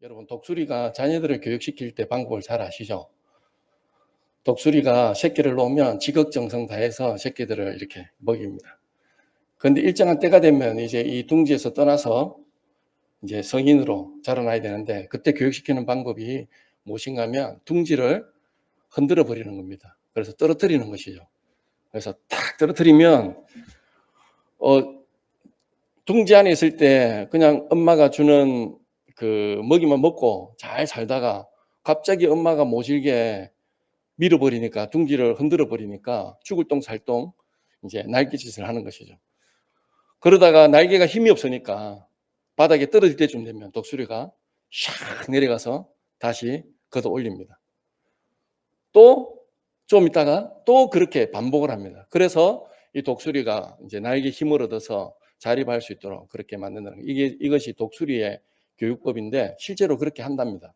여러분 독수리가 자녀들을 교육시킬 때 방법을 잘 아시죠? 독수리가 새끼를 놓으면 지극정성 다해서 새끼들을 이렇게 먹입니다. 그런데 일정한 때가 되면 이제 이 둥지에서 떠나서 이제 성인으로 자라나야 되는데 그때 교육시키는 방법이 무엇인가 하면 둥지를 흔들어 버리는 겁니다. 그래서 떨어뜨리는 것이죠. 그래서 탁 떨어뜨리면 어 둥지 안에 있을 때 그냥 엄마가 주는 그 먹이만 먹고 잘 살다가 갑자기 엄마가 모질게 밀어버리니까 둥지를 흔들어 버리니까 죽을 똥 살똥 이제 날개짓을 하는 것이죠. 그러다가 날개가 힘이 없으니까 바닥에 떨어질 때쯤 되면 독수리가 샥 내려가서 다시 걷어 올립니다. 또 좀 있다가 또 그렇게 반복을 합니다. 그래서 이 독수리가 이제 날개 힘을 얻어서 자립할 수 있도록 그렇게 거. 이게 이것이 독수리의 교육법인데 실제로 그렇게 한답니다.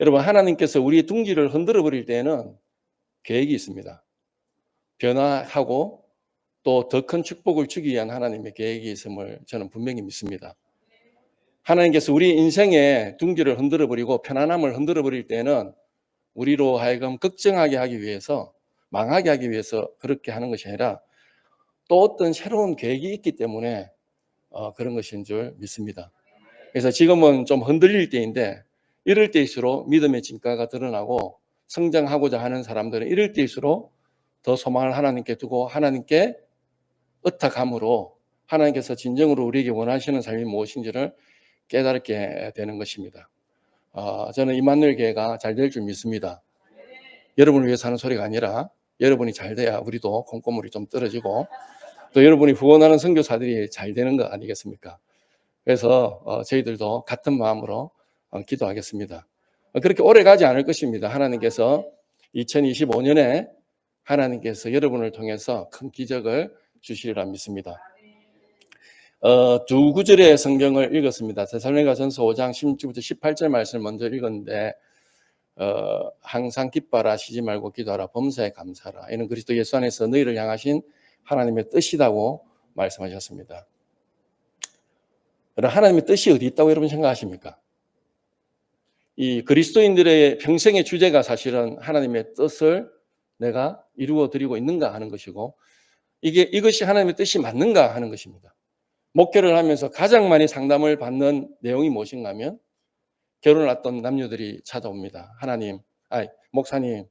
여러분 하나님께서 우리 둥지를 흔들어 버릴 때에는 계획이 있습니다. 변화하고 또 더 큰 축복을 주기 위한 하나님의 계획이 있음을 저는 분명히 믿습니다. 하나님께서 우리 인생의 둥지를 흔들어 버리고 편안함을 흔들어 버릴 때는 우리로 하여금 걱정하게 하기 위해서 망하게 하기 위해서 그렇게 하는 것이 아니라 또 어떤 새로운 계획이 있기 때문에 어, 그런 것인 줄 믿습니다. 그래서 지금은 좀 흔들릴 때인데 이럴 때일수록 믿음의 진가가 드러나고 성장하고자 하는 사람들은 이럴 때일수록 더 소망을 하나님께 두고 하나님께 의탁함으로 하나님께서 진정으로 우리에게 원하시는 삶이 무엇인지를 깨닫게 되는 것입니다. 어, 저는 이만늘 교회가 잘 될 줄 믿습니다. 여러분을 위해서 하는 소리가 아니라 여러분이 잘 돼야 우리도 콩고물이 좀 떨어지고 또 여러분이 후원하는 선교사들이 잘 되는 거 아니겠습니까? 그래서 어, 저희들도 같은 마음으로 어, 기도하겠습니다. 어, 그렇게 오래 가지 않을 것입니다. 하나님께서 2025년에 하나님께서 여러분을 통해서 큰 기적을 주시리라 믿습니다. 어, 두 구절의 성경을 읽었습니다. 데살로니가전서 5장 16절부터 18절 말씀을 먼저 읽었는데 어, 항상 기뻐라 쉬지 말고 기도하라 범사에 감사하라 이는 그리스도 예수 안에서 너희를 향하신 하나님의 뜻이라고 말씀하셨습니다. 하나님의 뜻이 어디 있다고 여러분 생각하십니까? 이 그리스도인들의 평생의 주제가 사실은 하나님의 뜻을 내가 이루어 드리고 있는가 하는 것이고 이게 이것이 하나님의 뜻이 맞는가 하는 것입니다. 목회를 하면서 가장 많이 상담을 받는 내용이 무엇인가 하면 결혼을 했던 남녀들이 찾아옵니다. 하나님, 아 목사님,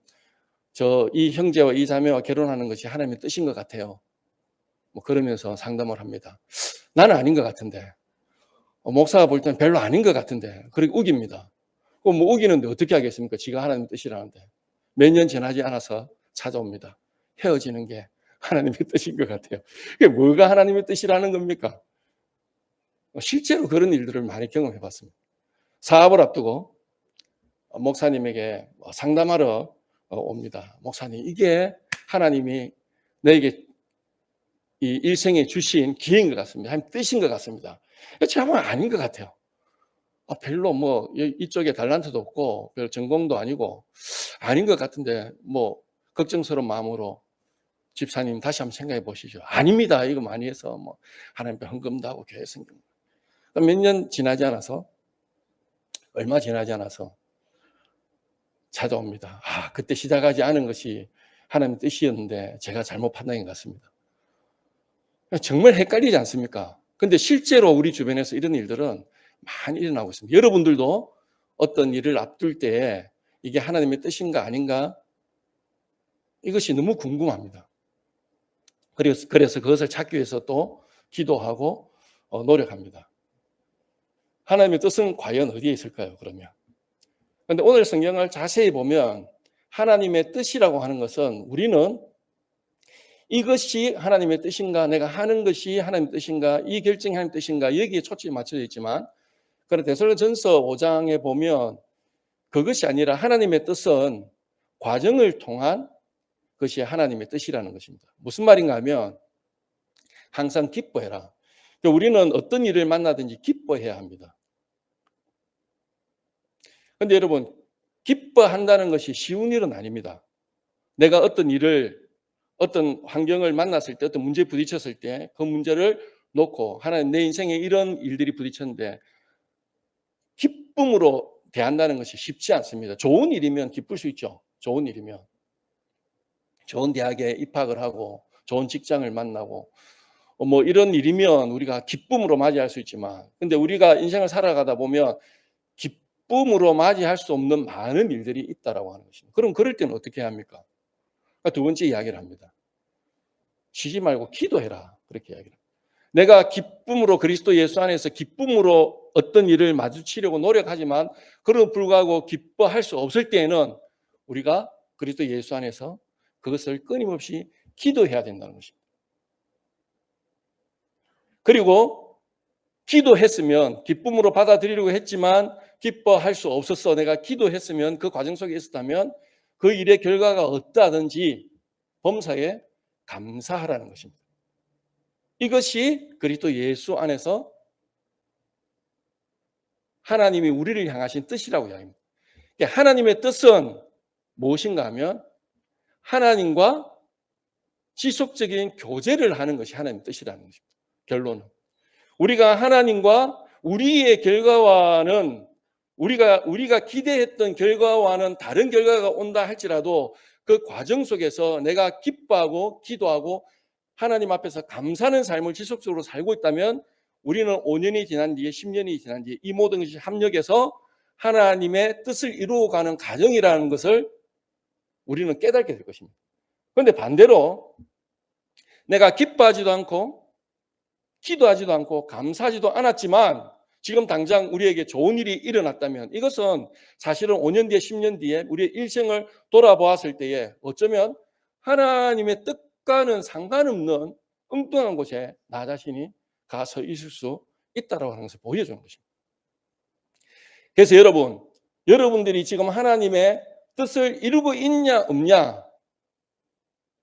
저 이 형제와 이 자매와 결혼하는 것이 하나님의 뜻인 것 같아요. 뭐 그러면서 상담을 합니다. 나는 아닌 것 같은데. 어, 목사가 볼 때는 별로 아닌 것 같은데. 그렇게 우깁니다. 그럼 뭐 우기는데 어떻게 하겠습니까? 지가 하나님 뜻이라는데. 몇 년 지나지 않아서 찾아옵니다. 헤어지는 게 하나님의 뜻인 것 같아요. 그게 뭐가 하나님의 뜻이라는 겁니까? 실제로 그런 일들을 많이 경험해 봤습니다. 사업을 앞두고 목사님에게 상담하러 옵니다. 목사님, 이게 하나님이 너에게 이 일생에 주신 기회인 것 같습니다. 하나님 뜻인 것 같습니다. 제가 보면 아닌 것 같아요. 아, 별로 뭐 이쪽에 달란트도 없고 별 전공도 아니고 아닌 것 같은데 뭐 걱정스러운 마음으로 집사님 다시 한번 생각해 보시죠. 아닙니다. 이거 많이 해서 뭐 하나님께 헌금도 하고 교회 생깁 몇년 지나지 않아서 얼마 지나지 않아서 찾아옵니다. 아, 그때 시작하지 않은 것이 하나님 뜻이었는데 제가 잘못 판단인 것 같습니다. 정말 헷갈리지 않습니까? 근데 실제로 우리 주변에서 이런 일들은 많이 일어나고 있습니다. 여러분들도 어떤 일을 앞둘 때 이게 하나님의 뜻인가 아닌가 이것이 너무 궁금합니다. 그래서, 그래서 그것을 찾기 위해서 또 기도하고 어, 노력합니다. 하나님의 뜻은 과연 어디에 있을까요, 그러면? 그런데 오늘 성경을 자세히 보면 하나님의 뜻이라고 하는 것은 우리는 이것이 하나님의 뜻인가, 내가 하는 것이 하나님의 뜻인가, 이 결정이 하나님의 뜻인가, 여기에 초점이 맞춰져 있지만, 그런데 대설전서 5장에 보면 그것이 아니라 하나님의 뜻은 과정을 통한 것이 하나님의 뜻이라는 것입니다. 무슨 말인가 하면 항상 기뻐해라. 그러니까 우리는 어떤 일을 만나든지 기뻐해야 합니다. 그런데 여러분, 기뻐한다는 것이 쉬운 일은 아닙니다. 내가 어떤 일을, 어떤 환경을 만났을 때, 어떤 문제에 부딪혔을 때, 그 문제를 놓고, 하나님 내 인생에 이런 일들이 부딪혔는데, 기쁨으로 대한다는 것이 쉽지 않습니다. 좋은 일이면 기쁠 수 있죠. 좋은 일이면. 좋은 대학에 입학을 하고 좋은 직장을 만나고 어, 뭐 이런 일이면 우리가 기쁨으로 맞이할 수 있지만 근데 우리가 인생을 살아가다 보면 기쁨으로 맞이할 수 없는 많은 일들이 있다라고 하는 것입니다. 그럼 그럴 때는 어떻게 합니까? 그러니까 두 번째 이야기를 합니다. 쉬지 말고 기도해라. 그렇게 이야기를. 합니다. 내가 기쁨으로 그리스도 예수 안에서 기쁨으로 어떤 일을 마주치려고 노력하지만 그럼에도 불구하고 기뻐할 수 없을 때에는 우리가 그리스도 예수 안에서 그것을 끊임없이 기도해야 된다는 것입니다. 그리고 기도했으면 기쁨으로 받아들이려고 했지만 기뻐할 수 없었어. 내가 기도했으면 그 과정 속에 있었다면 그 일의 결과가 어떠하든지 범사에 감사하라는 것입니다. 이것이 그리스도 예수 안에서 하나님이 우리를 향하신 뜻이라고 이야기합니다. 하나님의 뜻은 무엇인가 하면 하나님과 지속적인 교제를 하는 것이 하나님의 뜻이라는 것입니다. 결론은. 우리가 하나님과 우리의 결과와는 우리가 우리가 기대했던 결과와는 다른 결과가 온다 할지라도 그 과정 속에서 내가 기뻐하고 기도하고 하나님 앞에서 감사하는 삶을 지속적으로 살고 있다면 우리는 5년이 지난 뒤에 10년이 지난 뒤에 이 모든 것이 합력해서 하나님의 뜻을 이루어가는 과정이라는 것을 우리는 깨닫게 될 것입니다. 그런데 반대로 내가 기뻐하지도 않고 기도하지도 않고 감사하지도 않았지만 지금 당장 우리에게 좋은 일이 일어났다면 이것은 사실은 5년 뒤에 10년 뒤에 우리의 일생을 돌아보았을 때에 어쩌면 하나님의 뜻과는 상관없는 엉뚱한 곳에 나 자신이 가서 있을 수 있다라고 하는 것을 보여주는 것입니다. 그래서 여러분, 여러분들이 지금 하나님의 뜻을 이루고 있냐 없냐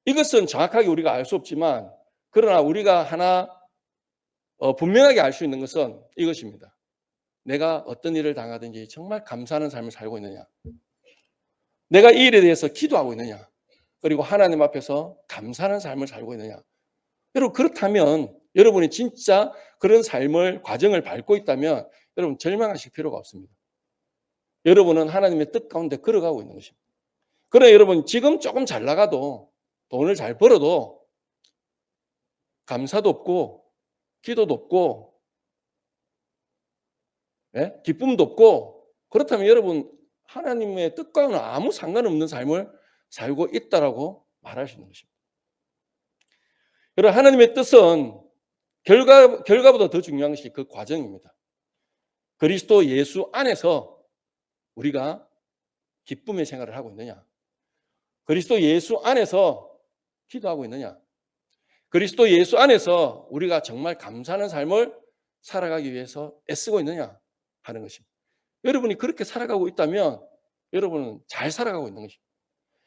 이것은 정확하게 우리가 알 수 없지만 그러나 우리가 하나 어, 분명하게 알 수 있는 것은 이것입니다. 내가 어떤 일을 당하든지 정말 감사하는 삶을 살고 있느냐. 내가 이 일에 대해서 기도하고 있느냐. 그리고 하나님 앞에서 감사하는 삶을 살고 있느냐. 여러분, 그렇다면 여러분이 진짜 그런 삶을, 과정을 밟고 있다면 여러분 절망하실 필요가 없습니다. 여러분은 하나님의 뜻 가운데 걸어가고 있는 것입니다. 그래, 여러분, 지금 조금 잘 나가도 돈을 잘 벌어도 감사도 없고 기도도 없고 예? 기쁨도 없고 그렇다면 여러분 하나님의 뜻과는 아무 상관없는 삶을 살고 있다라고 말할 수 있는 것입니다. 여러분 하나님의 뜻은 결과 결과보다 더 중요한 것이 그 과정입니다. 그리스도 예수 안에서 우리가 기쁨의 생활을 하고 있느냐? 그리스도 예수 안에서 기도하고 있느냐? 그리스도 예수 안에서 우리가 정말 감사하는 삶을 살아가기 위해서 애쓰고 있느냐 하는 것입니다. 여러분이 그렇게 살아가고 있다면 여러분은 잘 살아가고 있는 것입니다.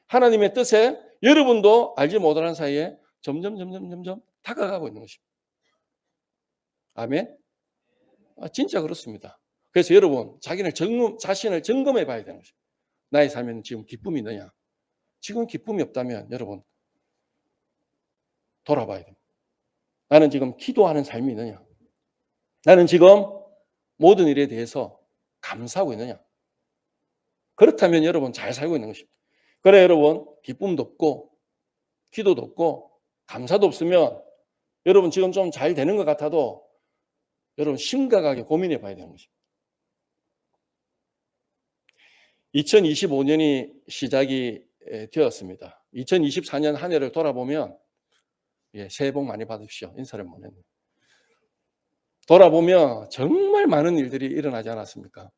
하나님의 뜻에 여러분도 알지 못하는 사이에 점점 점점 점점 다가가고 있는 것입니다. 아멘. 아, 진짜 그렇습니다. 그래서 여러분 자기를 점검 자신을 점검해 봐야 되는 것입니다. 나의 삶에는 지금 기쁨이 있느냐? 지금 기쁨이 없다면 여러분 돌아봐야 됩니다. 나는 지금 기도하는 삶이 있느냐? 나는 지금 모든 일에 대해서 감사하고 있느냐? 그렇다면 여러분 잘 살고 있는 것입니다. 그래 여러분 기쁨도 없고 기도도 없고 감사도 없으면 여러분 지금 좀 잘 되는 것 같아도 여러분 심각하게 고민해 봐야 되는 것입니다. 2025년이 시작이 되었습니다. 2024년 한 해를 돌아보면 예, 새해 복 많이 받으십시오. 인사를 못 했네. 돌아보면 정말 많은 일들이 일어나지 않았습니까?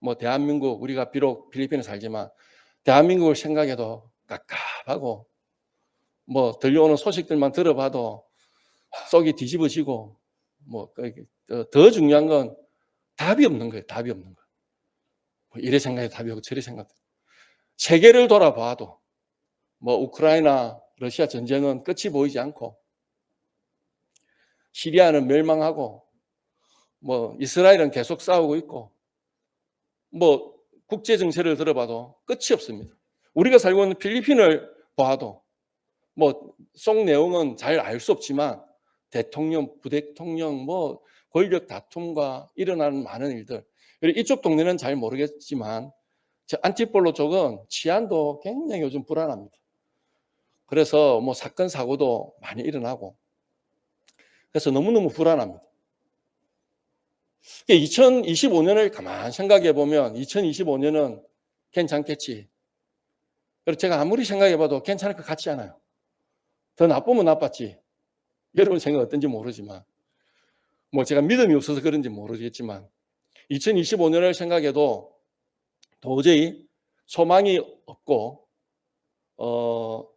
뭐 대한민국 우리가 비록 필리핀에 살지만 대한민국을 생각해도 깝깝하고 뭐 들려오는 소식들만 들어봐도 속이 뒤집어지고 뭐더 그, 중요한 건 답이 없는 거예요. 답이 없는 거. 뭐 이래 생각해 답이 없고 저래 생각. 세계를 돌아봐도 뭐 우크라이나 러시아 전쟁은 끝이 보이지 않고 시리아는 멸망하고 뭐 이스라엘은 계속 싸우고 있고 뭐 국제 정세를 들어봐도 끝이 없습니다. 우리가 살고 있는 필리핀을 봐도 뭐 속 내용은 잘 알 수 없지만 대통령, 부대통령, 뭐 권력 다툼과 일어나는 많은 일들. 이쪽 동네는 잘 모르겠지만 저 안티폴로 쪽은 치안도 굉장히 요즘 불안합니다. 그래서 뭐 사건 사고도 많이 일어나고 그래서 너무너무 불안합니다. 2025년을 가만 생각해 보면 2025년은 괜찮겠지. 그리고 제가 아무리 생각해 봐도 괜찮을 것 같지 않아요. 더 나쁘면 나빴지. 여러분 생각 어떤지 모르지만 뭐 제가 믿음이 없어서 그런지 모르겠지만 2025년을 생각해도 도저히 소망이 없고 어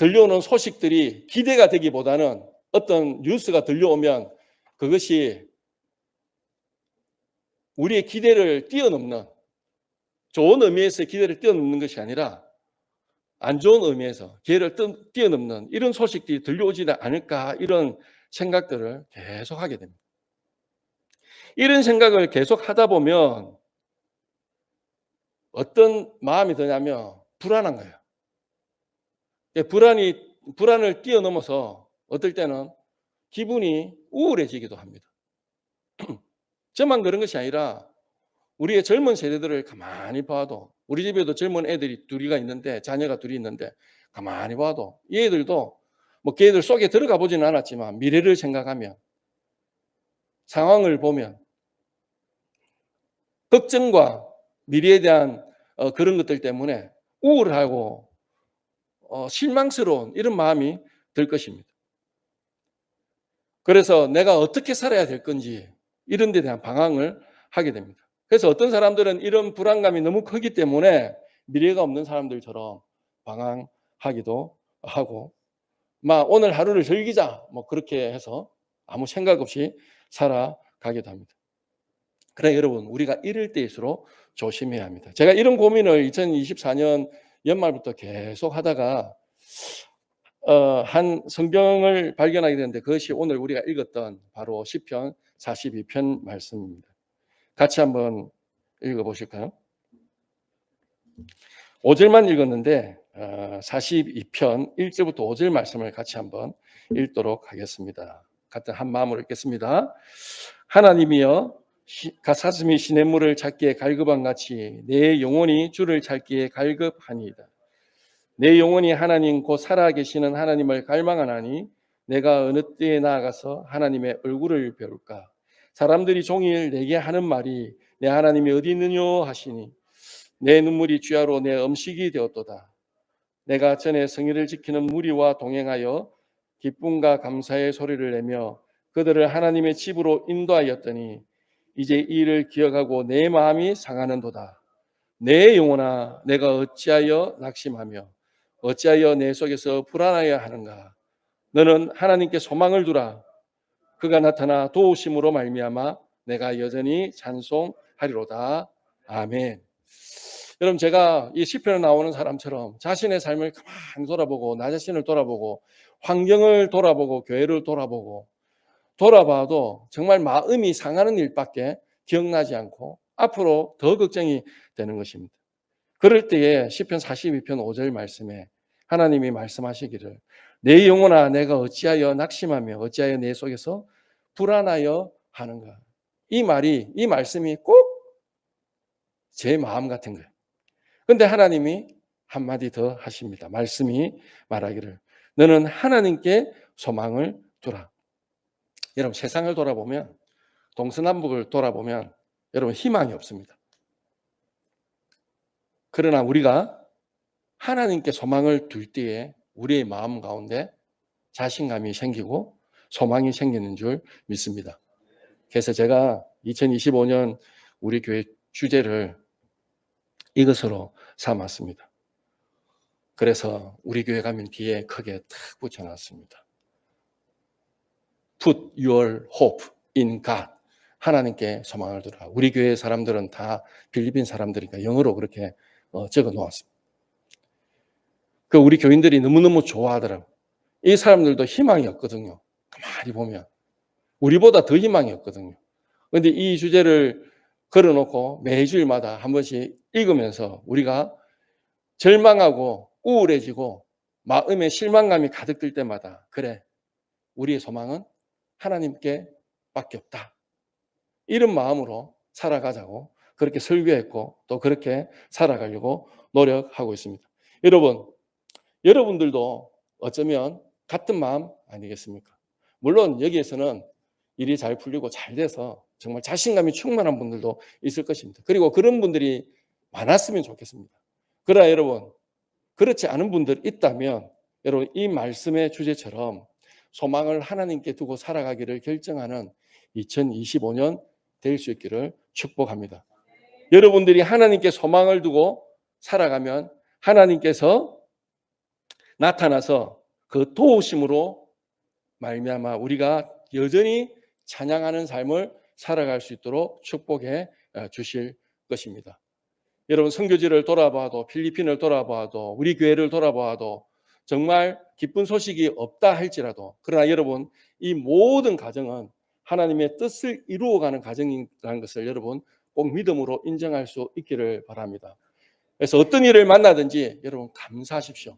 들려오는 소식들이 기대가 되기보다는 어떤 뉴스가 들려오면 그것이 우리의 기대를 뛰어넘는 좋은 의미에서 기대를 뛰어넘는 것이 아니라 안 좋은 의미에서 기회를 뛰어넘는 이런 소식들이 들려오지 않을까 이런 생각들을 계속 하게 됩니다. 이런 생각을 계속 하다 보면 어떤 마음이 드냐면 불안한 거예요. 불안이 불안을 뛰어넘어서 어떨 때는 기분이 우울해지기도 합니다. 저만 그런 것이 아니라 우리의 젊은 세대들을 가만히 봐도 우리 집에도 젊은 애들이 둘이가 있는데 자녀가 둘이 있는데 가만히 봐도 이 애들도 뭐 걔들 속에 들어가 보지는 않았지만 미래를 생각하면 상황을 보면 걱정과 미래에 대한 어, 그런 것들 때문에 우울하고 어, 실망스러운 이런 마음이 들 것입니다. 그래서 내가 어떻게 살아야 될 건지 이런 데 대한 방황을 하게 됩니다. 그래서 어떤 사람들은 이런 불안감이 너무 크기 때문에 미래가 없는 사람들처럼 방황하기도 하고 막 오늘 하루를 즐기자 뭐 그렇게 해서 아무 생각 없이 살아가기도 합니다. 그래 여러분 우리가 이럴 때일수록 조심해야 합니다. 제가 이런 고민을 2024년 연말부터 계속 하다가 어, 한 성경을 발견하게 되는데 그것이 오늘 우리가 읽었던 바로 시편 42편 말씀입니다. 같이 한번 읽어 보실까요? 5절만 읽었는데 42편 어, 1절부터 5절 말씀을 같이 한번 읽도록 하겠습니다. 같은 한 마음으로 읽겠습니다. 하나님이여 가사슴이 시냇물을 찾기에 갈급한 같이 내 영혼이 주를 찾기에 갈급하니이다. 내 영혼이 하나님 곧 살아계시는 하나님을 갈망하나니 내가 어느 때에 나아가서 하나님의 얼굴을 배울까? 사람들이 종일 내게 하는 말이 내 하나님이 어디 있느냐 하시니 내 눈물이 주야로 내 음식이 되었도다. 내가 전에 성의를 지키는 무리와 동행하여 기쁨과 감사의 소리를 내며 그들을 하나님의 집으로 인도하였더니 이제 이 일을 기억하고 내 마음이 상하는도다. 내 영혼아 내가 어찌하여 낙심하며 어찌하여 내 속에서 불안하여 하는가? 너는 하나님께 소망을 두라. 그가 나타나 도우심으로 말미암아 내가 여전히 찬송하리로다. 아멘. 여러분 제가 이 시편에 나오는 사람처럼 자신의 삶을 가만 돌아보고 나 자신을 돌아보고 환경을 돌아보고 교회를 돌아보고 돌아봐도 정말 마음이 상하는 일밖에 기억나지 않고 앞으로 더 걱정이 되는 것입니다. 그럴 때에 시편 42편 5절 말씀에 하나님이 말씀하시기를 내 영혼아 내가 어찌하여 낙심하며 어찌하여 내 속에서 불안하여 하는가. 이 말이 이 말씀이 꼭 제 마음 같은 거예요. 근데 하나님이 한마디 더 하십니다. 말씀이 말하기를 너는 하나님께 소망을 두라. 여러분 세상을 돌아보면 동서남북을 돌아보면 여러분 희망이 없습니다. 그러나 우리가 하나님께 소망을 둘 때에 우리의 마음 가운데 자신감이 생기고 소망이 생기는 줄 믿습니다. 그래서 제가 2025년 우리 교회 주제를 이것으로 삼았습니다. 그래서 우리 교회 가면 뒤에 크게 탁 붙여놨습니다. Put your hope in God. 하나님께 소망을 두라. 우리 교회 사람들은 다 필리핀 사람들이니까 영어로 그렇게 어, 적어 놓았습니다. 그 우리 교인들이 너무너무 좋아하더라고. 이 사람들도 희망이 없거든요. 가만히 보면. 우리보다 더 희망이 없거든요. 그런데 이 주제를 걸어놓고 매주일마다 한 번씩 읽으면서 우리가 절망하고 우울해지고 마음에 실망감이 가득 들 때마다 그래 우리의 소망은 하나님께 밖에 없다. 이런 마음으로 살아가자고 그렇게 설교했고 또 그렇게 살아가려고 노력하고 있습니다. 여러분, 여러분들도 어쩌면 같은 마음 아니겠습니까? 물론 여기에서는 일이 잘 풀리고 잘 돼서 정말 자신감이 충만한 분들도 있을 것입니다. 그리고 그런 분들이 많았으면 좋겠습니다. 그러나 여러분, 그렇지 않은 분들 있다면 여러분 이 말씀의 주제처럼 소망을 하나님께 두고 살아가기를 결정하는 2025년 될 수 있기를 축복합니다. 여러분들이 하나님께 소망을 두고 살아가면 하나님께서 나타나서 그 도우심으로 말미암아 우리가 여전히 찬양하는 삶을 살아갈 수 있도록 축복해 어, 주실 것입니다. 여러분 선교지를 돌아봐도 필리핀을 돌아봐도 우리 교회를 돌아봐도 정말 기쁜 소식이 없다 할지라도 그러나 여러분 이 모든 가정은 하나님의 뜻을 이루어가는 가정이라는 것을 여러분 꼭 믿음으로 인정할 수 있기를 바랍니다. 그래서 어떤 일을 만나든지 여러분 감사하십시오.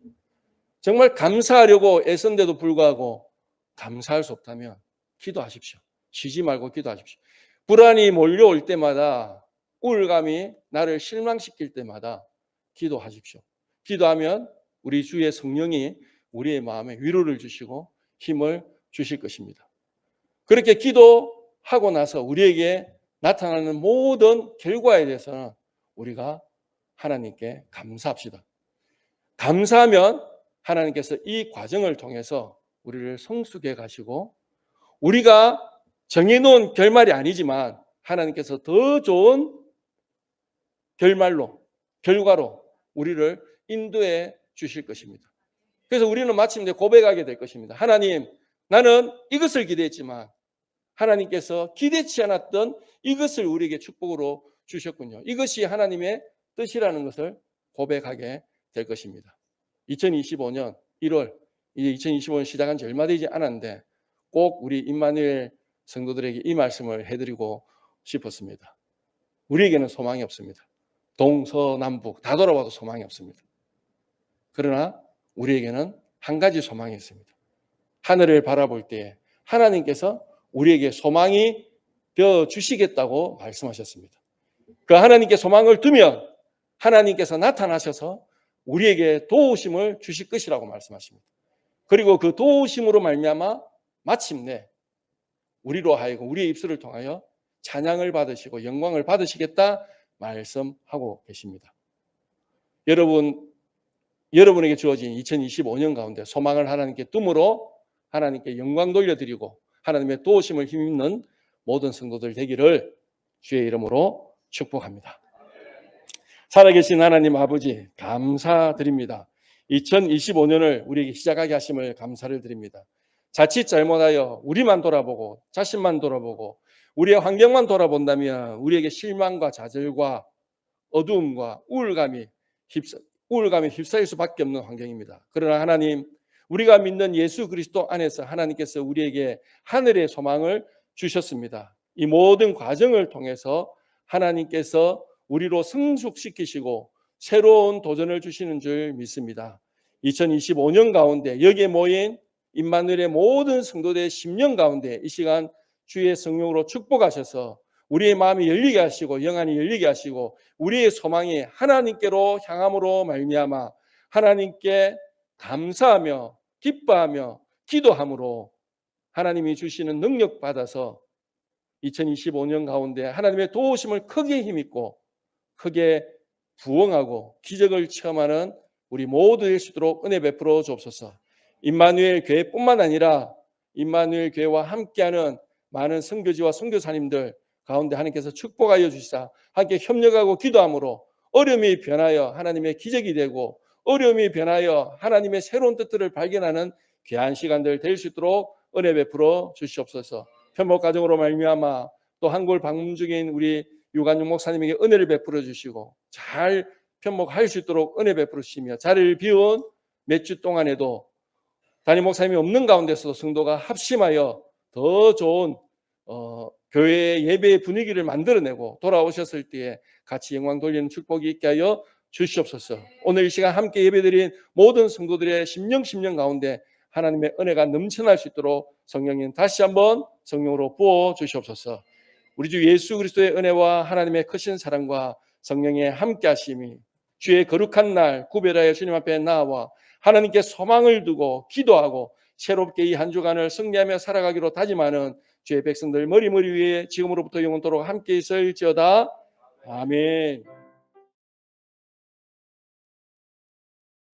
정말 감사하려고 애쓴데도 불구하고 감사할 수 없다면 기도하십시오. 쉬지 말고 기도하십시오. 불안이 몰려올 때마다 우울감이 나를 실망시킬 때마다 기도하십시오. 기도하면 우리 주의 성령이 우리의 마음에 위로를 주시고 힘을 주실 것입니다. 그렇게 기도하고 나서 우리에게 나타나는 모든 결과에 대해서는 우리가 하나님께 감사합시다. 감사하면 하나님께서 이 과정을 통해서 우리를 성숙해 가시고 우리가 정해놓은 결말이 아니지만 하나님께서 더 좋은 결말로, 결과로 우리를 인도해 주실 것입니다. 그래서 우리는 마침내 고백하게 될 것입니다. 하나님, 나는 이것을 기대했지만 하나님께서 기대치 않았던 이것을 우리에게 축복으로 주셨군요. 이것이 하나님의 뜻이라는 것을 고백하게 될 것입니다. 2025년 1월, 이제 2025년 시작한 지 얼마 되지 않았는데 꼭 우리 임마누엘 성도들에게 이 말씀을 해드리고 싶었습니다. 우리에게는 소망이 없습니다. 동서남북 다 돌아봐도 소망이 없습니다. 그러나 우리에게는 한 가지 소망이 있습니다. 하늘을 바라볼 때 하나님께서 우리에게 소망이 되어 주시겠다고 말씀하셨습니다. 그 하나님께 소망을 두면 하나님께서 나타나셔서 우리에게 도우심을 주실 것이라고 말씀하십니다. 그리고 그 도우심으로 말미암아 마침내 우리로 하여금 우리의 입술을 통하여 찬양을 받으시고 영광을 받으시겠다 말씀하고 계십니다. 여러분 여러분에게 주어진 2025년 가운데 소망을 하나님께 뜸으로 하나님께 영광 돌려드리고 하나님의 도우심을 힘입는 모든 성도들 되기를 주의 이름으로 축복합니다. 살아계신 하나님 아버지 감사드립니다. 2025년을 우리에게 시작하게 하심을 감사를 드립니다. 자칫 잘못하여 우리만 돌아보고 자신만 돌아보고 우리의 환경만 돌아본다면 우리에게 실망과 좌절과 어두움과 우울감이 휩싸, 우울감에 휩싸일 수밖에 없는 환경입니다. 그러나 하나님 우리가 믿는 예수 그리스도 안에서 하나님께서 우리에게 하늘의 소망을 주셨습니다. 이 모든 과정을 통해서 하나님께서 우리로 성숙시키시고 새로운 도전을 주시는 줄 믿습니다. 2025년 가운데 여기에 모인 임마누엘의 모든 성도들의 10년 가운데 이 시간 주의 성령으로 축복하셔서 우리의 마음이 열리게 하시고 영안이 열리게 하시고 우리의 소망이 하나님께로 향함으로 말미암아 하나님께 감사하며 기뻐하며 기도함으로 하나님이 주시는 능력 받아서 2025년 가운데 하나님의 도우심을 크게 힘입고 크게 부흥하고 기적을 체험하는 우리 모두 될 수 있도록 은혜 베풀어 주옵소서. 임마누엘 교회뿐만 아니라 임마누엘 교회와 함께하는 많은 선교지와 선교사님들 가운데 하나님께서 축복하여 주시사 함께 협력하고 기도함으로 어려움이 변하여 하나님의 기적이 되고 어려움이 변하여 하나님의 새로운 뜻들을 발견하는 귀한 시간들 될 수 있도록 은혜 베풀어 주시옵소서. 편목 가정으로 말미암아 또 한골 방문 중인 우리 유관용 목사님에게 은혜를 베풀어 주시고 잘 편목할 수 있도록 은혜 베풀어 주시며 자리를 비운 몇 주 동안에도 담임 목사님이 없는 가운데서도 성도가 합심하여 더 좋은 어, 교회의 예배의 분위기를 만들어내고 돌아오셨을 때에 같이 영광 돌리는 축복이 있게 하여 주시옵소서. 오늘 이 시간 함께 예배드린 모든 성도들의 심령 심령 가운데 하나님의 은혜가 넘쳐날 수 있도록 성령님 다시 한번 성령으로 부어 주시옵소서. 우리 주 예수 그리스도의 은혜와 하나님의 크신 사랑과 성령의 함께 하심이 주의 거룩한 날 구별하여 주님 앞에 나와 하나님께 소망을 두고 기도하고 새롭게 이 한 주간을 승리하며 살아가기로 다짐하는 주의 백성들 머리머리 위에 지금으로부터 영원토록 함께 있을지어다. 아멘.